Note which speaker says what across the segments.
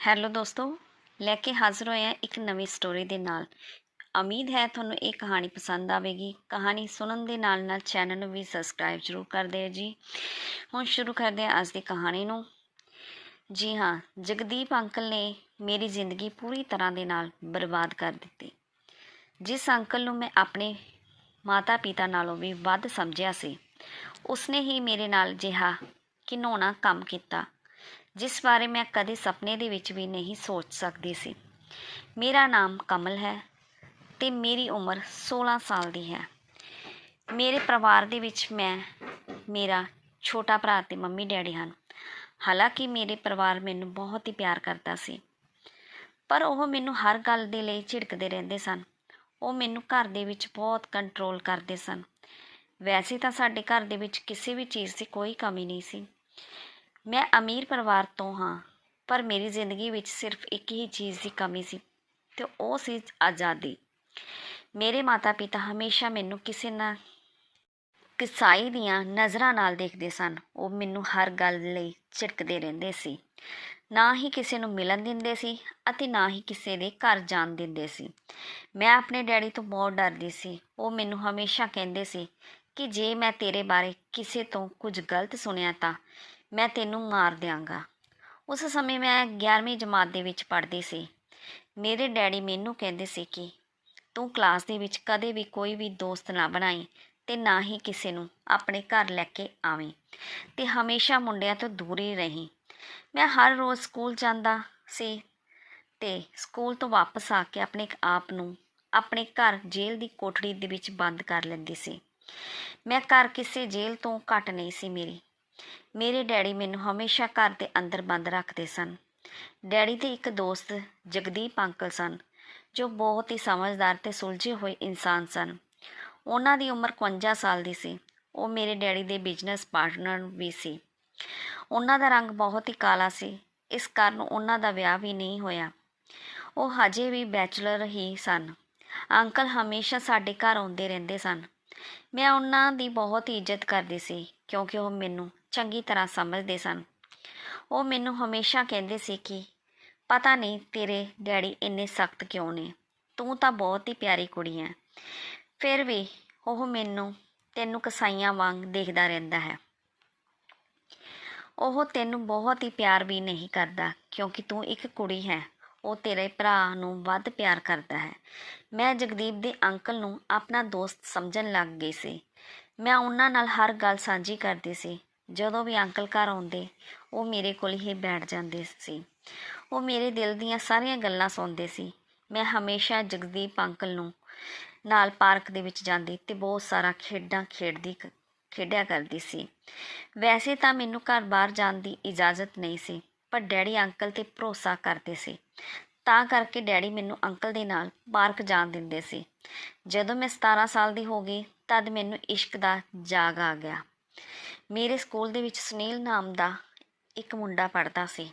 Speaker 1: Hello ਦੋਸਤੋ, ਲੈ ਕੇ ਹਾਜ਼ਰ ਹੋਏ ਹਾਂ ਇੱਕ ਨਵੀਂ ਸਟੋਰੀ ਦੇ ਨਾਲ। ਉਮੀਦ ਹੈ ਤੁਹਾਨੂੰ ਇਹ ਕਹਾਣੀ ਪਸੰਦ ਆਵੇਗੀ। ਕਹਾਣੀ ਸੁਣਨ ਦੇ ਨਾਲ ਨਾਲ ਚੈਨਲ ਨੂੰ ਵੀ ਸਬਸਕ੍ਰਾਈਬ ਜ਼ਰੂਰ ਕਰ ਦਿਓ ਜੀ। ਹੁਣ ਸ਼ੁਰੂ ਕਰਦੇ ਹਾਂ ਅੱਜ ਦੀ ਕਹਾਣੀ ਨੂੰ। ਜੀ ਹਾਂ, ਜਗਦੀਪ ਅੰਕਲ ਨੇ ਮੇਰੀ ਜ਼ਿੰਦਗੀ ਪੂਰੀ ਤਰ੍ਹਾਂ ਦੇ ਨਾਲ ਬਰਬਾਦ ਕਰ ਦਿੱਤੀ। ਜਿਸ ਅੰਕਲ ਨੂੰ ਮੈਂ ਆਪਣੇ ਮਾਤਾ ਪਿਤਾ ਨਾਲੋਂ ਵੀ ਵੱਧ ਸਮਝਿਆ ਸੀ, ਉਸਨੇ ਹੀ ਮੇਰੇ ਨਾਲ ਜਿਹਾ ਘਿਨਾਉਣਾ ਕੰਮ ਕੀਤਾ। ਜਿਸ ਬਾਰੇ ਮੈਂ ਕਦੇ ਸੁਪਨੇ ਦੇ ਵਿੱਚ ਵੀ ਨਹੀਂ ਸੋਚ ਸਕਦੀ ਸੀ। ਮੇਰਾ ਨਾਮ ਕਮਲ ਹੈ ਤੇ ਮੇਰੀ ਉਮਰ 16 ਸਾਲ ਦੀ ਹੈ। ਮੇਰੇ ਪਰਿਵਾਰ ਦੇ ਵਿੱਚ ਮੈਂ, ਮੇਰਾ ਛੋਟਾ ਭਰਾ ਤੇ ਮੰਮੀ ਡੈਡੀ ਹਨ। ਹਾਲਾਂਕਿ ਮੇਰੇ ਪਰਿਵਾਰ ਮੈਨੂੰ ਬਹੁਤ ਹੀ ਪਿਆਰ ਕਰਦਾ ਸੀ। ਪਰ ਉਹ ਮੈਨੂੰ ਹਰ ਗੱਲ ਦੇ ਲਈ ਝਿੜਕਦੇ ਰਹਿੰਦੇ ਸਨ। ਉਹ ਮੈਨੂੰ ਘਰ ਦੇ ਵਿੱਚ ਬਹੁਤ ਕੰਟਰੋਲ ਕਰਦੇ ਸਨ। ਵੈਸੇ ਤਾਂ ਸਾਡੇ ਘਰ ਦੇ ਵਿੱਚ ਕਿਸੇ ਵੀ ਚੀਜ਼ ਦੀ ਕੋਈ ਕਮੀ ਨਹੀਂ ਸੀ। ਮੈਂ ਅਮੀਰ ਪਰਿਵਾਰ ਤੋਂ ਹਾਂ, ਪਰ ਮੇਰੀ ਜ਼ਿੰਦਗੀ ਵਿੱਚ ਸਿਰਫ ਇੱਕ ਹੀ ਚੀਜ਼ ਦੀ ਕਮੀ ਸੀ ਤੇ ਉਹ ਸੀ ਆਜ਼ਾਦੀ। ਮੇਰੇ ਮਾਤਾ-ਪਿਤਾ ਹਮੇਸ਼ਾ ਮੈਨੂੰ ਕਿਸੇ ਨਾ ਕਿਸਾਈ ਦੀਆਂ ਨਜ਼ਰਾਂ ਨਾਲ ਦੇਖਦੇ ਸਨ। ਉਹ ਮੈਨੂੰ ਹਰ ਗੱਲ ਲਈ ਝਿੜਕਦੇ ਰਹਿੰਦੇ ਸੀ। ਨਾ ਹੀ ਕਿਸੇ ਨੂੰ ਮਿਲਣ ਦਿੰਦੇ ਸੀ ਅਤੇ ਨਾ ਹੀ ਕਿਸੇ ਦੇ ਘਰ ਜਾਣ ਦਿੰਦੇ ਸੀ। ਮੈਂ ਆਪਣੇ ਡੈਡੀ ਤੋਂ ਬਹੁਤ ਡਰਦੀ ਸੀ। ਉਹ ਮੈਨੂੰ ਹਮੇਸ਼ਾ ਕਹਿੰਦੇ ਸੀ ਕਿ ਜੇ ਮੈਂ ਤੇਰੇ ਬਾਰੇ ਕਿਸੇ ਤੋਂ ਕੁਝ ਗਲਤ ਸੁਣਿਆ ਤਾਂ ਮੈਂ ਤੈਨੂੰ ਮਾਰ ਦਿਆਂਗਾ। ਉਸ ਸਮੇਂ ਮੈਂ 11ਵੀਂ ਜਮਾਤ ਦੇ ਵਿੱਚ ਪੜ੍ਹਦੀ ਸੀ। ਮੇਰੇ ਡੈਡੀ ਮੈਨੂੰ ਕਹਿੰਦੇ ਸੀ ਕਿ ਤੂੰ ਕਲਾਸ ਦੇ ਵਿੱਚ ਕਦੇ ਵੀ ਕੋਈ ਵੀ ਦੋਸਤ ਨਾ ਬਣਾਈ ਤੇ ਨਾ ਹੀ ਕਿਸੇ ਨੂੰ ਆਪਣੇ ਘਰ ਲੈ ਕੇ ਆਵੇਂ ਤੇ ਹਮੇਸ਼ਾ ਮੁੰਡਿਆਂ ਤੋਂ ਦੂਰ ਹੀ ਰਹੀ। ਮੈਂ ਹਰ ਰੋਜ਼ ਸਕੂਲ ਜਾਂਦਾ ਸੀ ਤੇ ਸਕੂਲ ਤੋਂ ਵਾਪਸ ਆ ਕੇ ਆਪਣੇ ਆਪ ਨੂੰ ਆਪਣੇ ਘਰ ਜੇਲ੍ਹ ਦੀ ਕੋਠੜੀ ਦੇ ਵਿੱਚ ਬੰਦ ਕਰ ਲੈਂਦੀ ਸੀ। ਮੈਂ ਘਰ ਕਿਸੇ ਜੇਲ੍ਹ ਤੋਂ ਘੱਟ ਨਹੀਂ ਸੀ ਮੇਰੀ। ਮੇਰੇ ਡੈਡੀ ਮੈਨੂੰ ਹਮੇਸ਼ਾ ਘਰ ਦੇ ਅੰਦਰ ਬੰਦ ਰੱਖਦੇ ਸਨ। ਡੈਡੀ ਦੇ ਇੱਕ ਦੋਸਤ ਜਗਦੀਪ ਅੰਕਲ ਸਨ, ਜੋ ਬਹੁਤ ਹੀ ਸਮਝਦਾਰ ਤੇ ਸੁਲਝੇ ਹੋਏ ਇਨਸਾਨ ਸਨ। ਉਹਨਾਂ ਦੀ ਉਮਰ 51 ਸਾਲ ਦੀ ਸੀ। ਉਹ ਮੇਰੇ ਡੈਡੀ ਦੇ ਬਿਜ਼ਨਸ ਪਾਰਟਨਰ ਵੀ ਸੀ। ਉਹਨਾਂ ਦਾ ਰੰਗ ਬਹੁਤ ਹੀ ਕਾਲਾ ਸੀ। ਇਸ ਕਾਰਨ ਉਹਨਾਂ ਦਾ ਵਿਆਹ ਵੀ ਨਹੀਂ ਹੋਇਆ। ਉਹ ਹਜੇ ਵੀ ਬੈਚਲਰ ਹੀ ਸਨ। ਅੰਕਲ ਹਮੇਸ਼ਾ ਸਾਡੇ ਘਰ ਆਉਂਦੇ ਰਹਿੰਦੇ ਸਨ। ਮੈਂ ਉਹਨਾਂ ਦੀ ਬਹੁਤ ਹੀ ਇੱਜ਼ਤ ਕਰਦੀ ਸੀ, ਕਿਉਂਕਿ ਉਹ ਮੈਨੂੰ ਚੰਗੀ ਤਰ੍ਹਾਂ ਸਮਝਦੇ ਸਨ। ਉਹ ਮੈਨੂੰ ਹਮੇਸ਼ਾ ਕਹਿੰਦੇ ਸੀ ਕਿ, ਪਤਾ ਨਹੀਂ ਤੇਰੇ ਡੈਡੀ ਇੰਨੇ ਸਖਤ ਕਿਉਂ ਨੇ? ਤੂੰ ਤਾਂ ਬਹੁਤ ਹੀ ਪਿਆਰੀ ਕੁੜੀ ਹੈ ਫਿਰ ਵੀ ਉਹ ਮੈਨੂੰ ਤੈਨੂੰ ਕਸਾਈਆਂ ਵਾਂਗ ਦੇਖਦਾ ਰਹਿੰਦਾ ਹੈ। ਉਹ ਤੈਨੂੰ ਬਹੁਤ ਹੀ ਪਿਆਰ ਵੀ ਨਹੀਂ ਕਰਦਾ, ਕਿਉਂਕਿ ਤੂੰ ਇੱਕ ਕੁੜੀ ਹੈ। ਉਹ ਤੇਰੇ ਭਰਾ ਨੂੰ ਵੱਧ ਪਿਆਰ ਕਰਦਾ ਹੈ। ਮੈਂ ਜਗਦੀਪ ਦੇ ਅੰਕਲ ਨੂੰ ਆਪਣਾ ਦੋਸਤ ਸਮਝਣ ਲੱਗ ਗਈ ਸੀ। ਮੈਂ ਉਹਨਾਂ ਨਾਲ ਹਰ ਗੱਲ ਸਾਂਝੀ ਕਰਦੀ ਸੀ। ਜਦੋਂ ਵੀ ਅੰਕਲ ਘਰ ਆਉਂਦੇ, ਉਹ ਮੇਰੇ ਕੋਲ ਹੀ ਬੈਠ ਜਾਂਦੇ ਸੀ। ਉਹ ਮੇਰੇ ਦਿਲ ਦੀਆਂ ਸਾਰੀਆਂ ਗੱਲਾਂ ਸੁਣਦੇ ਸੀ। ਮੈਂ ਹਮੇਸ਼ਾ ਜਗਦੀਪ ਅੰਕਲ ਨੂੰ ਨਾਲ ਪਾਰਕ ਦੇ ਵਿੱਚ ਜਾਂਦੀ ਤੇ ਬਹੁਤ ਸਾਰਾ ਖੇਡਾਂ ਖੇਡਦੀ ਖੇਡਿਆ ਕਰਦੀ ਸੀ। ਵੈਸੇ ਤਾਂ ਮੈਨੂੰ ਘਰ ਬਾਹਰ ਜਾਣ ਦੀ ਇਜਾਜ਼ਤ ਨਹੀਂ ਸੀ, ਪਰ ਡੈਡੀ ਅੰਕਲ ਤੇ ਭਰੋਸਾ ਕਰਦੇ ਸੀ। ਤਾਂ ਕਰਕੇ ਡੈਡੀ ਮੈਨੂੰ ਅੰਕਲ ਦੇ ਨਾਲ ਪਾਰਕ ਜਾਣ ਦਿੰਦੇ ਸੀ। ਜਦੋਂ ਮੈਂ 17 ਸਾਲ ਦੀ ਹੋ ਗਈ, ਤਦ ਮੈਨੂੰ ਇਸ਼ਕ ਦਾ ਜਾਗ ਆ ਗਿਆ। ਮੇਰੇ ਸਕੂਲ ਦੇ ਵਿੱਚ ਸੁਨੀਲ ਨਾਮ ਦਾ ਇੱਕ ਮੁੰਡਾ ਪੜਦਾ ਸੀ।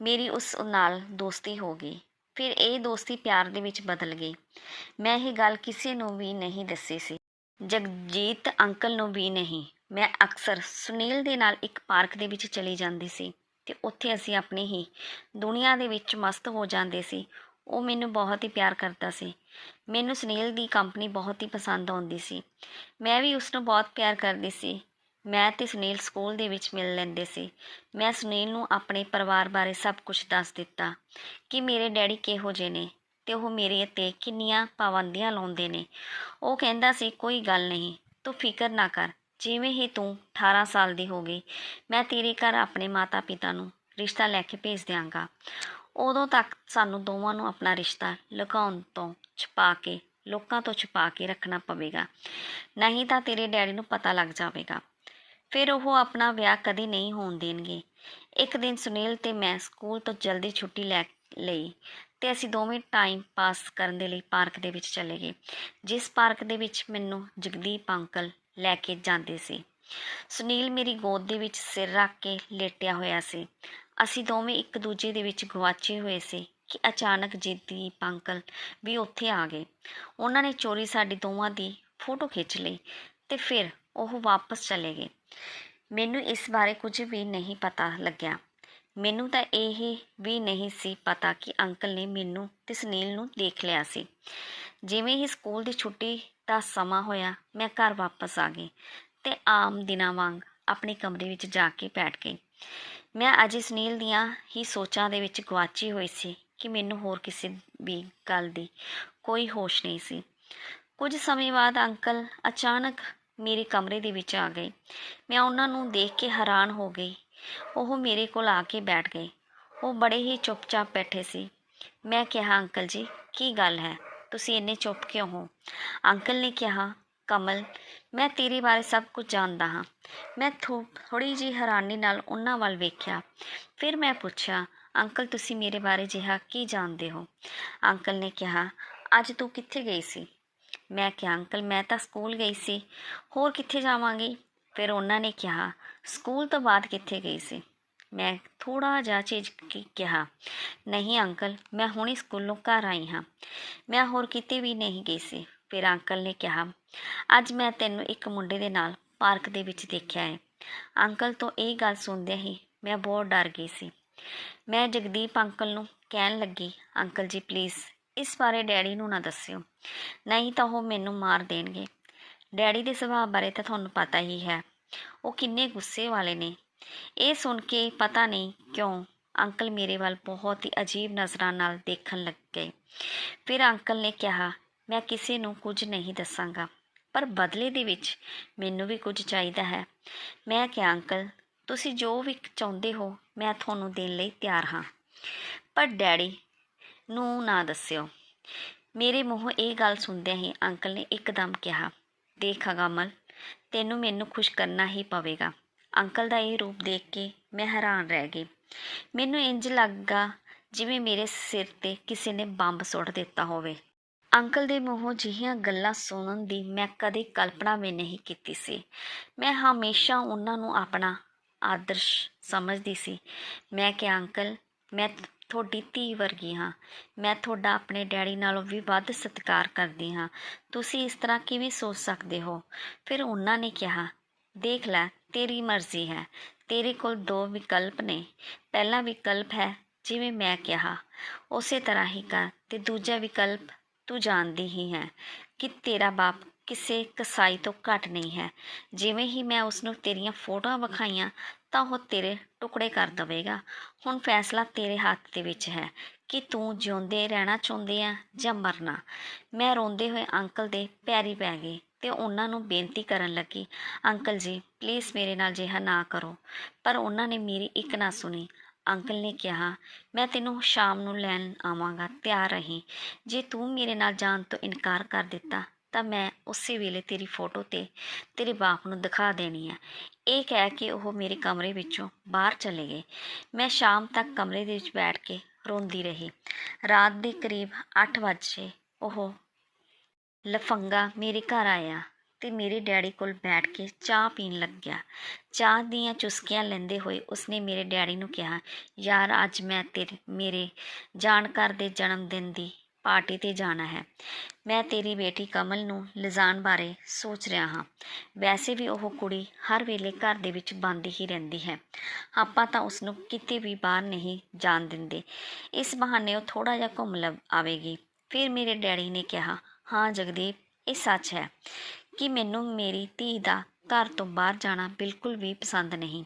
Speaker 1: ਮੇਰੀ ਉਸ ਨਾਲ ਦੋਸਤੀ ਹੋ ਗਈ। ਫਿਰ ਇਹ ਦੋਸਤੀ ਪਿਆਰ ਦੇ ਵਿੱਚ ਬਦਲ ਗਈ। ਮੈਂ ਇਹ ਗੱਲ ਕਿਸੇ ਨੂੰ ਵੀ ਨਹੀਂ ਦੱਸੀ ਸੀ। ਜਗਜੀਤ ਅੰਕਲ ਨੂੰ ਵੀ ਨਹੀਂ। ਮੈਂ ਅਕਸਰ ਸੁਨੀਲ ਦੇ ਨਾਲ ਇੱਕ ਪਾਰਕ ਦੇ ਵਿੱਚ ਚਲੀ ਜਾਂਦੀ ਸੀ ਤੇ ਉੱਥੇ ਅਸੀਂ ਆਪਣੀ ਹੀ ਦੁਨੀਆ ਦੇ ਵਿੱਚ ਮਸਤ ਹੋ ਜਾਂਦੇ ਸੀ। ਉਹ ਮੈਨੂੰ ਬਹੁਤ ਹੀ ਪਿਆਰ ਕਰਦਾ ਸੀ। ਮੈਨੂੰ ਸੁਨੀਲ ਦੀ ਕੰਪਨੀ ਬਹੁਤ ਹੀ ਪਸੰਦ ਆਉਂਦੀ ਸੀ। ਮੈਂ ਵੀ ਉਸ ਨੂੰ ਬਹੁਤ ਪਿਆਰ ਕਰਦੀ ਸੀ। ਮੈਂ ਤੇ ਸੁਨੀਲ ਸਕੂਲ ਦੇ ਵਿੱਚ ਮਿਲ ਲੈਂਦੇ ਸੀ। ਮੈਂ ਸੁਨੀਲ ਨੂੰ ਆਪਣੇ ਪਰਿਵਾਰ ਬਾਰੇ ਸਭ ਕੁਝ ਦੱਸ ਦਿੱਤਾ ਕਿ ਮੇਰੇ ਡੈਡੀ ਕਿਹੋ ਜਿਹੇ ਨੇ ਤੇ ਉਹ ਮੇਰੇ ਤੇ ਕਿੰਨੀਆਂ ਪਾਬੰਦੀਆਂ ਲਾਉਂਦੇ ਨੇ। ਉਹ ਕਹਿੰਦਾ ਸੀ, ਕੋਈ ਗੱਲ ਨਹੀਂ, ਤੂੰ ਫਿਕਰ ਨਾ ਕਰ, ਜਿਵੇਂ ਹੀ ਤੂੰ 18 ਸਾਲ ਦੀ ਹੋ ਗਈ, ਮੈਂ ਤੇਰੇ ਘਰ ਆਪਣੇ ਮਾਤਾ-ਪਿਤਾ ਨੂੰ ਰਿਸ਼ਤਾ ਲੈ ਕੇ ਭੇਜ ਦਿਆਂਗਾ। ਉਦੋਂ ਤੱਕ ਸਾਨੂੰ ਦੋਵਾਂ ਨੂੰ ਆਪਣਾ ਰਿਸ਼ਤਾ ਲੁਕਾਉਣ ਤੋਂ ਛੁਪਾ ਕੇ, ਲੋਕਾਂ ਤੋਂ ਛੁਪਾ ਕੇ ਰੱਖਣਾ ਪਵੇਗਾ। ਨਹੀਂ ਤਾਂ ਤੇਰੇ ਡੈਡੀ ਨੂੰ ਪਤਾ ਲੱਗ ਜਾਵੇਗਾ। ਫਿਰ ਉਹ ਆਪਣਾ ਵਿਆਹ ਕਦੇ ਨਹੀਂ ਹੋਣ ਦੇਣਗੇ। ਇੱਕ ਦਿਨ ਸੁਨੀਲ ਤੇ ਮੈਂ ਸਕੂਲ ਤੋਂ ਜਲਦੀ ਛੁੱਟੀ ਲੈ ਲਈ ਤੇ ਅਸੀਂ ਦੋਵੇਂ ਟਾਈਮ ਪਾਸ ਕਰਨ ਦੇ ਲਈ ਪਾਰਕ ਦੇ ਵਿੱਚ ਚਲੇ ਗਏ, ਜਿਸ ਪਾਰਕ ਦੇ ਵਿੱਚ ਮੈਨੂੰ ਜਗਦੀਪ ਅੰਕਲ ਲੈ ਕੇ ਜਾਂਦੇ ਸੀ। ਸੁਨੀਲ ਮੇਰੀ ਗੋਦ ਦੇ ਵਿੱਚ ਸਿਰ ਰੱਖ ਕੇ ਲੇਟਿਆ ਹੋਇਆ ਸੀ। ਅਸੀਂ ਦੋਵੇਂ ਇੱਕ ਦੂਜੇ ਦੇ ਵਿੱਚ ਗਵਾਚੇ ਹੋਏ ਸੀ ਕਿ ਅਚਾਨਕ ਜਗਦੀਪ ਅੰਕਲ ਵੀ ਉੱਥੇ ਆ ਗਏ। ਉਹਨਾਂ ਨੇ ਚੋਰੀ ਸਾਡੀ ਦੋਵਾਂ ਦੀ ਫੋਟੋ ਖਿੱਚ ਲਈ ਤੇ ਫਿਰ ਉਹ ਵਾਪਸ ਚਲੇ ਗਏ। ਮੈਨੂੰ ਇਸ ਬਾਰੇ ਕੁਝ ਵੀ ਨਹੀਂ ਪਤਾ ਲੱਗਿਆ। ਮੈਨੂੰ ਤਾਂ ਇਹ ਵੀ ਨਹੀਂ ਸੀ ਪਤਾ ਕਿ ਅੰਕਲ ਨੇ ਮੈਨੂੰ ਤੇ ਸੁਨੀਲ ਨੂੰ ਦੇਖ ਲਿਆ ਸੀ। ਜਿਵੇਂ ਹੀ ਸਕੂਲ ਦੀ ਛੁੱਟੀ ਦਾ ਸਮਾਂ ਹੋਇਆ, ਮੈਂ ਘਰ ਵਾਪਸ ਆ ਗਈ ਤੇ ਆਮ ਦਿਨਾਂ ਵਾਂਗ ਆਪਣੇ ਕਮਰੇ ਵਿੱਚ ਜਾ ਕੇ ਬੈਠ ਗਈ। ਮੈਂ ਅਜੇ ਸੁਨੀਲ ਦੀਆਂ ਹੀ ਸੋਚਾਂ ਦੇ ਵਿੱਚ ਗਵਾਚੀ ਹੋਈ ਸੀ ਕਿ ਮੈਨੂੰ ਹੋਰ ਕਿਸੇ ਵੀ ਗੱਲ ਦੀ ਕੋਈ ਹੋਸ਼ ਨਹੀਂ ਸੀ। ਕੁਝ ਸਮੇਂ ਬਾਅਦ ਅੰਕਲ ਅਚਾਨਕ ਮੇਰੇ ਕਮਰੇ ਦੇ ਵਿੱਚ ਆ ਗਏ। ਮੈਂ ਉਹਨਾਂ ਨੂੰ ਦੇਖ ਕੇ ਹੈਰਾਨ ਹੋ ਗਈ। ਉਹ ਮੇਰੇ ਕੋਲ ਆ ਕੇ ਬੈਠ ਗਏ। ਉਹ ਬੜੇ ਹੀ ਚੁੱਪਚਾਪ ਬੈਠੇ ਸੀ। ਮੈਂ ਕਿਹਾ, ਅੰਕਲ ਜੀ, ਕੀ ਗੱਲ ਹੈ? ਤੁਸੀਂ ਇੰਨੇ ਚੁੱਪ ਕਿਉਂ ਹੋ? ਅੰਕਲ ਨੇ ਕਿਹਾ, ਕਮਲ, ਮੈਂ ਤੇਰੇ ਬਾਰੇ ਸਭ ਕੁਝ ਜਾਣਦਾ ਹਾਂ। ਮੈਂ ਥੋੜੀ ਜੀ ਹੈਰਾਨੀ ਨਾਲ ਉਹਨਾਂ ਵੱਲ ਵੇਖਿਆ। ਫਿਰ ਮੈਂ ਪੁੱਛਿਆ, ਅੰਕਲ, ਤੁਸੀਂ ਮੇਰੇ ਬਾਰੇ ਜਿਹਾ ਕੀ ਜਾਣਦੇ ਹੋ? ਅੰਕਲ ਨੇ ਕਿਹਾ, ਅੱਜ ਤੂੰ ਕਿੱਥੇ ਗਈ ਸੀ? ਮੈਂ ਕਿਹਾ, ਅੰਕਲ, ਮੈਂ ਤਾਂ ਸਕੂਲ ਗਈ ਸੀ। ਹੋਰ ਕਿੱਥੇ ਜਾਵਾਂਗੀ? ਫਿਰ ਉਹਨਾਂ ਨੇ ਕਿਹਾ, ਸਕੂਲ ਤੋਂ ਬਾਅਦ ਕਿੱਥੇ ਗਈ ਸੀ? ਮੈਂ ਥੋੜਾ ਜਿਹਾ ਝਿਜਕ ਕੇ ਕਿਹਾ, ਨਹੀਂ ਅੰਕਲ, ਮੈਂ ਹੁਣੇ ਸਕੂਲੋਂ ਘਰ ਆਈ ਹਾਂ। ਮੈਂ ਹੋਰ ਕਿਤੇ ਵੀ ਨਹੀਂ ਗਈ ਸੀ। ਫਿਰ ਅੰਕਲ ਨੇ ਕਿਹਾ, ਅੱਜ ਮੈਂ ਤੈਨੂੰ ਇੱਕ ਮੁੰਡੇ ਦੇ ਨਾਲ ਪਾਰਕ ਦੇ ਵਿੱਚ ਦੇਖਿਆ ਹੈ ਅੰਕਲ ਤੋਂ ਇਹ ਗੱਲ ਸੁਣਦਿਆਂ ਹੀ ਮੈਂ ਬਹੁਤ ਡਰ ਗਈ ਸੀ। ਮੈਂ ਜਗਦੀਪ ਅੰਕਲ ਨੂੰ ਕਹਿਣ ਲੱਗੀ, ਅੰਕਲ ਜੀ ਪਲੀਜ਼ ਇਸ ਬਾਰੇ ਡੈਡੀ ਨੂੰ ਨਾ ਦੱਸਿਓ। ਨਹੀਂ ਤਾਂ ਉਹ ਮੈਨੂੰ ਮਾਰ ਦੇਣਗੇ। ਡੈਡੀ ਦੇ ਸੁਭਾਅ ਬਾਰੇ ਤਾਂ ਤੁਹਾਨੂੰ ਪਤਾ ਹੀ ਹੈ। ਉਹ ਕਿੰਨੇ ਗੁੱਸੇ ਵਾਲੇ ਨੇ। ਇਹ ਸੁਣ ਕੇ ਪਤਾ ਨਹੀਂ ਕਿਉਂ ਅੰਕਲ ਮੇਰੇ ਵੱਲ ਬਹੁਤ ਹੀ ਅਜੀਬ ਨਜ਼ਰਾਂ ਨਾਲ ਦੇਖਣ ਲੱਗ ਗਏ। ਫਿਰ ਅੰਕਲ ਨੇ ਕਿਹਾ, ਮੈਂ ਕਿਸੇ ਨੂੰ ਕੁਝ ਨਹੀਂ ਦੱਸਾਂਗਾ, ਪਰ ਬਦਲੇ ਦੇ ਵਿੱਚ ਮੈਨੂੰ ਵੀ ਕੁਝ ਚਾਹੀਦਾ ਹੈ। ਮੈਂ ਕਿਹਾ, ਅੰਕਲ, ਤੁਸੀਂ ਜੋ ਵੀ ਚਾਹੁੰਦੇ ਹੋ, ਮੈਂ ਤੁਹਾਨੂੰ ਦੇਣ ਲਈ ਤਿਆਰ ਹਾਂ। ਪਰ ਡੈਡੀ ਨੂੰ ਨਾ ਦੱਸਿਓ। ਮੇਰੇ ਮੂੰਹੋਂ ਇਹ ਗੱਲ ਸੁਣਦਿਆਂ ਹੀ ਅੰਕਲ ਨੇ ਇੱਕਦਮ ਕਿਹਾ, ਦੇਖ ਅਗਮਲ, ਤੈਨੂੰ ਮੈਨੂੰ ਖੁਸ਼ ਕਰਨਾ ਹੀ ਪਵੇਗਾ। ਅੰਕਲ ਦਾ ਇਹ ਰੂਪ ਦੇਖ ਕੇ ਮੈਂ ਹੈਰਾਨ ਰਹਿ ਗਈ। ਮੈਨੂੰ ਇੰਜ ਲੱਗਾ ਜਿਵੇਂ ਮੇਰੇ ਸਿਰ ਤੇ ਕਿਸੇ ਨੇ ਬੰਬ ਸੁੱਟ ਦਿੱਤਾ ਹੋਵੇ। ਅੰਕਲ ਦੇ ਮੂੰਹੋਂ ਜਿਹੀਆਂ ਗੱਲਾਂ ਸੁਣਨ ਦੀ ਮੈਂ ਕਦੇ ਕਲਪਨਾ ਵੀ ਨਹੀਂ ਕੀਤੀ ਸੀ। ਮੈਂ ਹਮੇਸ਼ਾ ਉਹਨਾਂ ਨੂੰ ਆਪਣਾ ਆਦਰਸ਼ ਸਮਝਦੀ ਸੀ। ਮੈਂ ਕਿ ਅੰਕਲ, ਮੈਂ ਤੁਹਾਡੀ ਧੀ ਵਰਗੀ ਹਾਂ। ਮੈਂ ਤੁਹਾਡਾ ਆਪਣੇ ਡੈਡੀ ਨਾਲੋਂ ਵੀ ਵੱਧ ਸਤਿਕਾਰ ਕਰਦੀ ਹਾਂ। ਤੁਸੀਂ ਇਸ ਤਰ੍ਹਾਂ ਕਿਵੇਂ ਸੋਚ ਸਕਦੇ ਹੋ? ਫਿਰ ਉਹਨਾਂ ਨੇ ਕਿਹਾ, ਦੇਖ ਲੈ, ਤੇਰੀ ਮਰਜ਼ੀ ਹੈ। ਤੇਰੇ ਕੋਲ ਦੋ ਵਿਕਲਪ ਨੇ। ਪਹਿਲਾ ਵਿਕਲਪ ਹੈ, ਜਿਵੇਂ ਮੈਂ ਕਿਹਾ, ਉਸੇ ਤਰ੍ਹਾਂ ਹੀ ਕਰ। ਤੇ ਦੂਜਾ ਵਿਕਲਪ, ਤੂੰ ਜਾਣਦੀ ਹੀ ਹੈ ਕਿ ਤੇਰਾ ਬਾਪ ਕਿਸੇ ਕਸਾਈ ਤੋਂ ਘੱਟ ਨਹੀਂ ਹੈ। ਜਿਵੇਂ ਹੀ ਮੈਂ ਉਸ ਨੂੰ ਤੇਰੀਆਂ ਫੋਟੋਆਂ ਵਿਖਾਈਆਂ, ਤਾਂ ਉਹ ਤੇਰੇ ਟੁਕੜੇ ਕਰ ਦਵੇਗਾ। ਹੁਣ ਫੈਸਲਾ ਤੇਰੇ ਹੱਥ ਦੇ ਵਿੱਚ ਹੈ ਕਿ ਤੂੰ ਜਿਉਂਦੇ ਰਹਿਣਾ ਚਾਹੁੰਦੇ ਆ ਜਾਂ ਮਰਨਾ। ਮੈਂ ਰੋਂਦੇ ਹੋਏ ਅੰਕਲ ਦੇ ਪੈਰੀ ਪੈ ਗਈ ਤੇ ਉਹਨਾਂ ਨੂੰ ਬੇਨਤੀ ਕਰਨ ਲੱਗੀ ਅੰਕਲ ਜੀ ਪਲੀਜ਼ ਮੇਰੇ ਨਾਲ ਜਿਹਾ ਨਾ ਕਰੋ। ਪਰ ਉਹਨਾਂ ਨੇ ਮੇਰੀ ਇੱਕ ਨਾ ਸੁਣੀ। ਅੰਕਲ ਨੇ ਕਿਹਾ ਮੈਂ ਤੈਨੂੰ ਸ਼ਾਮ ਨੂੰ ਲੈਣ ਆਵਾਂਗਾ ਤਿਆਰ ਰਹੀਂ। ਜੇ ਤੂੰ ਮੇਰੇ ਨਾਲ ਜਾਣ ਤੋਂ ਇਨਕਾਰ ਕਰ ਦਿੱਤਾ ਤਾਂ ਮੈਂ ਉਸੇ ਵੇਲੇ ਤੇਰੀ ਫੋਟੋ ਤੇ ਤੇਰੇ ਬਾਪ ਨੂੰ ਦਿਖਾ ਦੇਣੀ ਹੈ ਇਹ ਕਹਿ ਕੇ ਉਹ ਮੇਰੇ ਕਮਰੇ ਵਿੱਚੋਂ ਬਾਹਰ ਚਲੇ ਗਏ। ਮੈਂ ਸ਼ਾਮ ਤੱਕ ਕਮਰੇ ਦੇ ਵਿੱਚ ਬੈਠ ਕੇ ਰੋਂਦੀ ਰਹੀ। ਰਾਤ ਦੇ ਕਰੀਬ 8 ਵਜੇ ਉਹ ਲਫੰਗਾ ਮੇਰੇ ਘਰ ਆਇਆ ਤੇ ਮੇਰੇ ਡੈਡੀ ਕੋਲ ਬੈਠ ਕੇ ਚਾਹ ਪੀਣ ਲੱਗਿਆ। ਚਾਹ ਦੀਆਂ ਚੁਸਕੀਆਂ ਲੈਂਦੇ ਹੋਏ ਉਸਨੇ ਮੇਰੇ ਡੈਡੀ ਨੂੰ ਕਿਹਾ, ਯਾਰ, ਅੱਜ ਮੈਂ ਤੇਰੇ, ਮੇਰੇ ਜਾਣਕਾਰ ਦੇ ਜਨਮ ਦਿਨ ਦੀ ਪਾਰਟੀ ਤੇ ਜਾਣਾ ਹੈ। ਮੈਂ ਤੇਰੀ ਬੇਟੀ ਕਮਲ ਨੂੰ ਲਿਜਾਣ ਬਾਰੇ ਸੋਚ ਰਿਹਾ ਹਾਂ। ਵੈਸੇ ਵੀ ਉਹ ਕੁੜੀ ਹਰ ਵੇਲੇ ਘਰ ਦੇ ਵਿੱਚ ਬੰਦ ਹੀ ਰਹਿੰਦੀ ਹੈ। ਆਪਾਂ ਤਾਂ ਉਸ ਨੂੰ ਕਿਤੇ ਵੀ ਬਾਹਰ ਨਹੀਂ ਜਾਣ ਦਿੰਦੇ। ਇਸ ਬਹਾਨੇ ਉਹ ਥੋੜਾ ਜਿਹਾ ਘੁੰਮ ਲਵ ਆਵੇਗੀ। ਫਿਰ ਮੇਰੇ ਡੈਡੀ ਨੇ ਕਿਹਾ, ਹਾਂ ਜਗਦੀਪ, ਇਹ ਸੱਚ ਹੈ ਕਿ ਮੈਨੂੰ ਮੇਰੀ ਧੀ ਦਾ ਘਰ ਤੋਂ ਬਾਹਰ ਜਾਣਾ ਬਿਲਕੁਲ ਵੀ ਪਸੰਦ ਨਹੀਂ।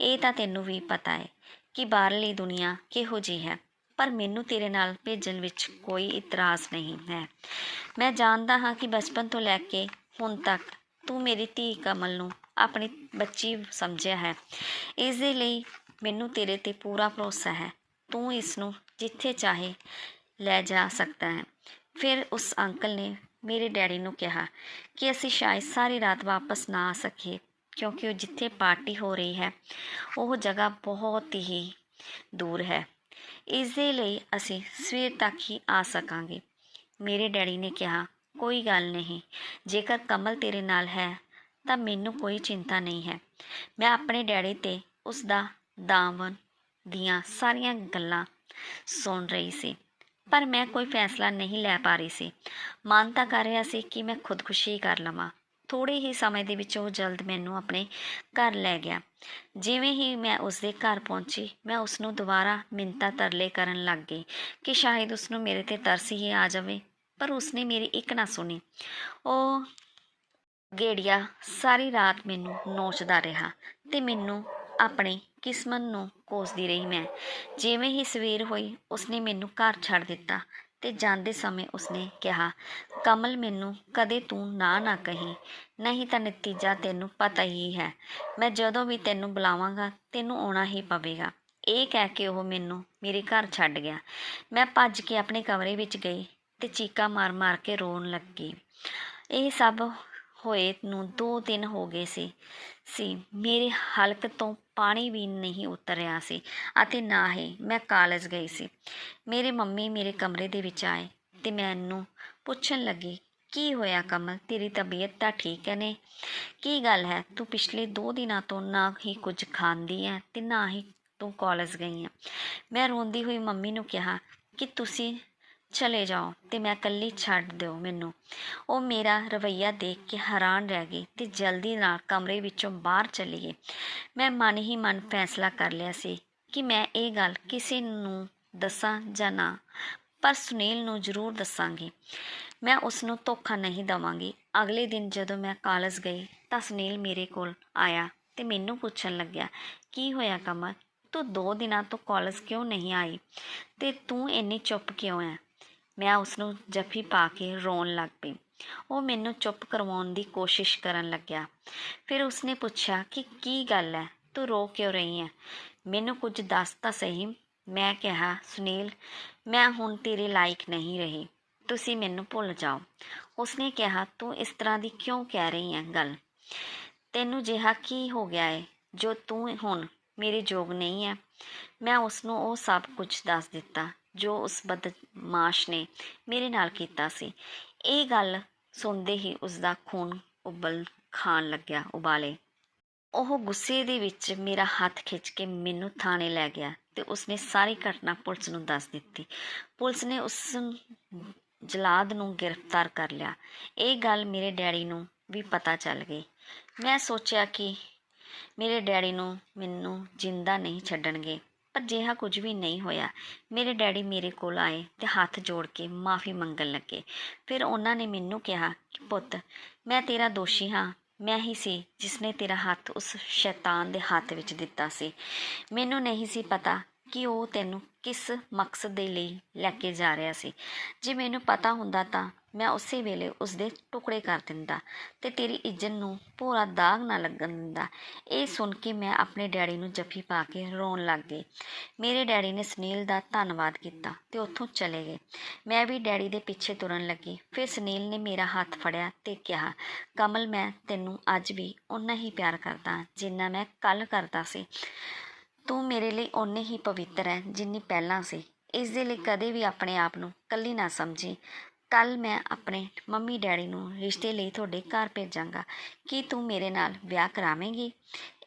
Speaker 1: ਇਹ ਤਾਂ ਤੈਨੂੰ ਵੀ ਪਤਾ ਹੈ ਕਿ ਬਾਹਰਲੀ ਦੁਨੀਆ ਕਿਹੋ ਜਿਹੀ ਹੈ। ਪਰ ਮੈਨੂੰ ਤੇਰੇ ਨਾਲ ਭੇਜਣ ਵਿੱਚ ਕੋਈ ਇਤਰਾਜ਼ ਨਹੀਂ ਹੈ। ਮੈਂ ਜਾਣਦਾ ਹਾਂ ਕਿ ਬਚਪਨ ਤੋਂ ਲੈ ਕੇ ਹੁਣ ਤੱਕ ਤੂੰ ਮੇਰੀ ਧੀ ਕਮਲ ਨੂੰ ਆਪਣੀ ਬੱਚੀ ਸਮਝਿਆ ਹੈ। ਇਸ ਦੇ ਲਈ ਮੈਨੂੰ ਤੇਰੇ ਤੇ ਪੂਰਾ ਭਰੋਸਾ ਹੈ। ਤੂੰ ਇਸ ਨੂੰ ਜਿੱਥੇ ਚਾਹੇ ਲੈ ਜਾ ਸਕਦਾ ਹੈ। ਫਿਰ ਉਸ ਅੰਕਲ ਨੇ ਮੇਰੇ ਡੈਡੀ ਨੂੰ ਕਿਹਾ ਕਿ ਅਸੀਂ ਸ਼ਾਇਦ ਸਾਰੀ ਰਾਤ ਵਾਪਸ ਨਾ ਆ ਸਕੀਏ, ਕਿਉਂਕਿ ਉਹ ਜਿੱਥੇ ਪਾਰਟੀ ਹੋ ਰਹੀ ਹੈ, ਉਹ ਜਗ੍ਹਾ ਬਹੁਤ ਹੀ ਦੂਰ ਹੈ। ਇਸ ਦੇ ਲਈ ਅਸੀਂ ਸਵੇਰ ਤੱਕ ਹੀ ਆ ਸਕਾਂਗੇ। ਮੇਰੇ ਡੈਡੀ ਨੇ ਕਿਹਾ, ਕੋਈ ਗੱਲ ਨਹੀਂ, ਜੇਕਰ ਕਮਲ ਤੇਰੇ ਨਾਲ ਹੈ, ਤਾਂ ਮੈਨੂੰ ਕੋਈ ਚਿੰਤਾ ਨਹੀਂ ਹੈ। ਮੈਂ ਆਪਣੇ ਡੈਡੀ ਤੇ ਉਸ ਦਾ ਦਾਮਨ ਦੀਆਂ ਸਾਰੀਆਂ ਗੱਲਾਂ ਸੁਣ ਰਹੀ ਸੀ, ਪਰ ਮੈਂ ਕੋਈ ਫੈਸਲਾ ਨਹੀਂ ਲੈ ਪਾ ਰਹੀ ਸੀ। ਮਨ ਤਾਂ ਕਰ ਰਿਹਾ ਸੀ ਕਿ ਮੈਂ ਖੁਦਕੁਸ਼ੀ ਕਰ ਲਵਾਂ। ਥੋੜੇ ਹੀ ਸਮੇਂ ਦੇ ਵਿੱਚ ਉਹ ਜਲਦ ਮੈਨੂੰ ਆਪਣੇ ਘਰ ਲੈ ਗਿਆ। ਜਿਵੇਂ ਹੀ ਮੈਂ ਉਸ ਦੇ ਘਰ ਪਹੁੰਚੀ, ਮੈਂ ਉਸ ਨੂੰ ਦੁਬਾਰਾ ਮਿੰਤਾ ਤਰਲੇ ਕਰਨ ਲੱਗ ਗਈ ਕਿ ਸ਼ਾਇਦ ਉਸ ਨੂੰ ਮੇਰੇ ਤੇ ਤਰਸ ਹੀ ਆ ਜਾਵੇ, ਪਰ ਉਸਨੇ ਮੇਰੀ ਇੱਕ ਨਾ ਸੁਣੀ। ਉਹ ਗੇੜੀਆ ਸਾਰੀ ਰਾਤ ਮੈਨੂੰ ਨੋਚਦਾ ਰਿਹਾ ਤੇ ਮੈਨੂੰ ਆਪਣੀ ਕਿਸਮਤ ਨੂੰ ਕੋਸਦੀ ਰਹੀ ਮੈਂ। ਜਿਵੇਂ ਹੀ ਸਵੇਰ ਹੋਈ, ਉਸਨੇ ਮੈਨੂੰ ਘਰ ਛੱਡ ਦਿੱਤਾ ਤੇ ਜਾਂਦੇ ਸਮੇਂ ਉਸਨੇ ਕਿਹਾ, ਕਮਲ ਮੈਨੂੰ ਕਦੇ ਤੂੰ ਨਾ ਨਾ ਕਹੀਂ। ਨਹੀਂ ਤਾਂ ਨਤੀਜਾ ਤੈਨੂੰ ਪਤਾ ਹੀ ਹੈ। ਮੈਂ ਜਦੋਂ ਵੀ ਤੈਨੂੰ ਬੁਲਾਵਾਂਗਾ, ਤੈਨੂੰ ਆਉਣਾ ਹੀ ਪਵੇਗਾ। ਇਹ ਕਹਿ ਕੇ ਉਹ ਮੈਨੂੰ ਮੇਰੇ ਘਰ ਛੱਡ ਗਿਆ। ਮੈਂ ਭੱਜ ਕੇ ਆਪਣੇ ਕਮਰੇ ਵਿੱਚ ਗਈ ਤੇ ਚੀਕਾਂ ਮਾਰ-ਮਾਰ ਕੇ ਰੋਣ ਲੱਗੀ। ਇਹ ਸਭ ਹੋਏ ਨੂੰ ਦੋ ਦਿਨ ਹੋ ਗਏ ਸੀ ਸੀ। ਮੇਰੇ ਹਲਕ ਤੋਂ ਪਾਣੀ ਵੀ ਨਹੀਂ ਉਤਰ ਰਿਹਾ ਸੀ ਅਤੇ ਨਾ ਹੀ ਮੈਂ ਕਾਲਜ ਗਈ ਸੀ। ਮੇਰੇ ਮੰਮੀ ਮੇਰੇ ਕਮਰੇ ਦੇ ਵਿੱਚ ਆਏ ਤੇ ਮੈਨੂੰ ਪੁੱਛਣ ਲੱਗੀ, ਕੀ ਹੋਇਆ ਕਮਲ? ਤੇਰੀ ਤਬੀਅਤ ਤਾਂ ਠੀਕ ਹੈ ਨੇ? ਕੀ ਗੱਲ ਹੈ? ਤੂੰ ਪਿਛਲੇ 2 ਦਿਨਾਂ ਤੋਂ ਨਾ ਹੀ ਕੁਝ ਖਾਂਦੀ ਹੈ ਤੇ ਨਾ ਹੀ ਤੂੰ ਕਾਲਜ ਗਈ ਹੈ। ਮੈਂ ਰੋਂਦੀ ਹੋਈ ਮੰਮੀ ਨੂੰ ਕਿਹਾ, ਕਿ ਤੁਸੀਂ ਚਲੇ ਜਾਓ ਤੇ ਮੈਂ ਇਕੱਲੀ ਛੱਡ ਦਿਓ ਮੈਨੂੰ। ਉਹ ਮੇਰਾ ਰਵਈਆ ਦੇਖ ਕੇ ਹੈਰਾਨ ਰਹਿ ਗਈ ਤੇ ਜਲਦੀ ਨਾਲ ਕਮਰੇ ਵਿੱਚੋਂ ਬਾਹਰ ਚਲੀ ਗਈ। ਮੈਂ ਮਨ ਹੀ ਮਨ ਫੈਸਲਾ ਕਰ ਲਿਆ ਸੀ ਕਿ ਮੈਂ ਇਹ ਗੱਲ ਕਿਸੇ ਨੂੰ ਦੱਸਾਂ ਜਾਂ ਨਾ, ਪਰ ਸੁਨੀਲ ਨੂੰ ਜ਼ਰੂਰ ਦੱਸਾਂਗੀ। ਮੈਂ ਉਸ ਨੂੰ ਧੋਖਾ ਨਹੀਂ ਦਵਾਂਗੀ। ਅਗਲੇ ਦਿਨ ਜਦੋਂ ਮੈਂ ਕਾਲਜ ਗਈ ਤਾਂ ਸੁਨੀਲ ਮੇਰੇ ਕੋਲ ਆਇਆ ਤੇ ਮੈਨੂੰ ਪੁੱਛਣ ਲੱਗਿਆ, ਕੀ ਹੋਇਆ ਕਮਲ? ਤੂੰ ਦੋ ਦਿਨਾਂ ਤੋਂ ਕਾਲਜ ਕਿਉਂ ਨਹੀਂ ਆਈ? ਤੇ ਤੂੰ ਇੰਨੀ ਚੁੱਪ ਕਿਉਂ ਹੈ ਮੈਂ ਉਸ ਨੂੰ ਜੱਫੀ ਪਾ ਕੇ ਰੋਣ ਲੱਗ ਪਈ। ਉਹ ਮੈਨੂੰ ਚੁੱਪ ਕਰਵਾਉਣ ਦੀ ਕੋਸ਼ਿਸ਼ ਕਰਨ ਲੱਗਿਆ। ਫਿਰ ਉਸਨੇ ਪੁੱਛਿਆ ਕਿ ਕੀ ਗੱਲ ਹੈ? ਤੂੰ ਰੋ ਕਿਉਂ ਰਹੀ ਹੈ? ਮੈਨੂੰ ਕੁਝ ਦੱਸ ਤਾਂ ਸਹੀ। ਮੈਂ ਕਿਹਾ, ਸੁਨੀਲ, ਮੈਂ ਹੁਣ ਤੇਰੇ ਲਾਇਕ ਨਹੀਂ ਰਹੀ। ਤੁਸੀਂ ਮੈਨੂੰ ਭੁੱਲ ਜਾਓ। ਉਸਨੇ ਕਿਹਾ, ਤੂੰ ਇਸ ਤਰ੍ਹਾਂ ਦੀ ਕਿਉਂ ਕਹਿ ਰਹੀ ਹੈ ਗੱਲ? ਤੈਨੂੰ ਜਿਹਾ ਕੀ ਹੋ ਗਿਆ ਹੈ ਜੋ ਤੂੰ ਹੁਣ ਮੇਰੇ ਯੋਗ ਨਹੀਂ ਹੈ। ਮੈਂ ਉਸ ਨੂੰ ਉਹ ਸਭ ਕੁਝ ਦੱਸ ਦਿੱਤਾ। ਜੋ ਉਸ ਬਦਮਾਸ਼ ਨੇ ਮੇਰੇ ਨਾਲ ਕੀਤਾ ਸੀ। ਇਹ ਗੱਲ ਸੁਣਦੇ ਹੀ ਉਸ ਦਾ ਖੂਨ ਉਬਲ ਖਾਣ ਲੱਗਿਆ ਉਬਾਲੇ। ਉਹ ਗੁੱਸੇ ਦੇ ਵਿੱਚ ਮੇਰਾ ਹੱਥ ਖਿੱਚ ਕੇ ਮੈਨੂੰ ਥਾਣੇ ਲੈ ਗਿਆ ਤੇ ਉਸਨੇ ਸਾਰੀ ਘਟਨਾ ਪੁਲਿਸ ਨੂੰ ਦੱਸ ਦਿੱਤੀ। ਪੁਲਿਸ ਨੇ ਉਸ ਜਲਾਦ ਨੂੰ ਗ੍ਰਿਫਤਾਰ ਕਰ ਲਿਆ। ਇਹ ਗੱਲ ਮੇਰੇ ਡੈਡੀ ਨੂੰ ਵੀ ਪਤਾ ਚੱਲ ਗਈ। ਮੈਂ ਸੋਚਿਆ ਕਿ ਮੇਰੇ ਡੈਡੀ ਨੂੰ ਮੈਨੂੰ ਜਿੰਦਾ ਨਹੀਂ ਛੱਡਣਗੇ। ਪਰ ਜਿਹਾ ਕੁਝ ਵੀ ਨਹੀਂ ਹੋਇਆ। ਮੇਰੇ ਡੈਡੀ ਮੇਰੇ ਕੋਲ ਆਏ ਤੇ ਹੱਥ ਜੋੜ ਕੇ ਮਾਫੀ ਮੰਗਣ ਲੱਗੇ। ਫਿਰ ਉਹਨਾਂ ਨੇ ਮੈਨੂੰ ਕਿਹਾ ਕਿ ਪੁੱਤ, ਮੈਂ ਤੇਰਾ ਦੋਸ਼ੀ ਹਾਂ। ਮੈਂ ਹੀ ਸੀ ਜਿਸਨੇ ਤੇਰਾ ਹੱਥ ਉਸ ਸ਼ੈਤਾਨ ਦੇ ਹੱਥ ਵਿੱਚ ਦਿੱਤਾ ਸੀ। ਮੈਨੂੰ ਨਹੀਂ ਸੀ ਪਤਾ ਕਿ ਉਹ ਤੈਨੂੰ ਕਿਸ ਮਕਸਦ ਦੇ ਲਈ ਲੈ ਕੇ ਜਾ ਰਿਹਾ ਸੀ। ਜੇ ਮੈਨੂੰ ਪਤਾ ਹੁੰਦਾ ਤਾਂ ਮੈਂ ਉਸੇ ਵੇਲੇ ਉਸ ਦੇ ਟੁਕੜੇ ਕਰ ਦਿੰਦਾ ਤੇ ਤੇਰੀ ਇੱਜ਼ਤ ਨੂੰ ਪੂਰਾ ਦਾਗ ਨਾ ਲੱਗਣ ਦਿੰਦਾ। ਇਹ ਸੁਣ ਕੇ ਮੈਂ ਆਪਣੇ ਡੈਡੀ ਨੂੰ ਜੱਫੀ ਪਾ ਕੇ ਰੋਣ ਲੱਗ ਗਈ। ਮੇਰੇ ਡੈਡੀ ਨੇ ਸੁਨੀਲ ਦਾ ਧੰਨਵਾਦ ਕੀਤਾ ਤੇ ਉੱਥੋਂ ਚਲੇ ਗਏ। ਮੈਂ ਵੀ ਡੈਡੀ ਦੇ ਪਿੱਛੇ ਤੁਰਨ ਲੱਗੀ। ਫਿਰ ਸੁਨੀਲ ਨੇ ਮੇਰਾ ਹੱਥ ਫੜਿਆ ਤੇ ਕਿਹਾ, ਕਮਲ, ਮੈਂ ਤੈਨੂੰ ਅੱਜ ਵੀ ਓਨਾ ਹੀ ਪਿਆਰ ਕਰਦਾ, ਜਿੰਨਾ ਮੈਂ ਕੱਲ ਕਰਦਾ ਸੀ। ਤੂੰ ਮੇਰੇ ਲਈ ਓਨੇ ਹੀ ਪਵਿੱਤਰ ਹੈ ਜਿੰਨੀ ਪਹਿਲਾਂ ਸੀ। ਇਸ ਦੇ ਲਈ ਕਦੇ ਵੀ ਆਪਣੇ ਆਪ ਨੂੰ ਕੱਲੀ ਨਾ ਸਮਝੀ। ਕੱਲ ਮੈਂ ਆਪਣੇ ਮੰਮੀ ਡੈਡੀ ਨੂੰ ਰਿਸ਼ਤੇ ਲਈ ਤੁਹਾਡੇ ਘਰ ਭੇਜਾਂਗਾ। ਕੀ ਤੂੰ ਮੇਰੇ ਨਾਲ ਵਿਆਹ ਕਰਾਵੇਂਗੀ?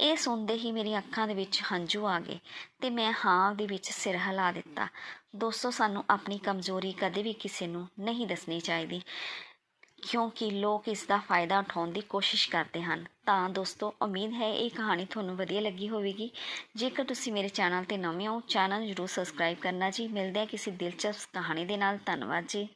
Speaker 1: ਇਹ ਸੁਣਦੇ ਹੀ ਮੇਰੀਆਂ ਅੱਖਾਂ ਦੇ ਵਿੱਚ ਹੰਝੂ ਆ ਗਏ ਤੇ ਮੈਂ ਹਾਂ ਦੇ ਵਿੱਚ ਸਿਰ ਹਿਲਾ ਦਿੱਤਾ। ਦੋਸਤੋ, ਸਾਨੂੰ ਆਪਣੀ ਕਮਜ਼ੋਰੀ ਕਦੇ ਵੀ ਕਿਸੇ ਨੂੰ ਨਹੀਂ ਦੱਸਣੀ ਚਾਹੀਦੀ, ਕਿਉਂਕਿ ਲੋਕ ਇਸ ਦਾ ਫਾਇਦਾ ਉਠਾਉਣ ਦੀ ਕੋਸ਼ਿਸ਼ ਕਰਦੇ ਹਨ। ਤਾਂ ਦੋਸਤੋ, ਉਮੀਦ ਹੈ ਇਹ ਕਹਾਣੀ ਤੁਹਾਨੂੰ ਵਧੀਆ ਲੱਗੀ ਹੋਵੇਗੀ। ਜੇਕਰ ਤੁਸੀਂ ਮੇਰੇ ਚੈਨਲ ਤੇ ਨਵੇਂ ਹੋ, ਚੈਨਲ ਜਰੂਰ ਸਬਸਕ੍ਰਾਈਬ ਕਰਨਾ ਜੀ। ਮਿਲਦੇ ਹਾਂ ਕਿਸੇ ਦਿਲਚਸਪ ਕਹਾਣੀ ਦੇ ਨਾਲ। ਧੰਨਵਾਦ ਜੀ।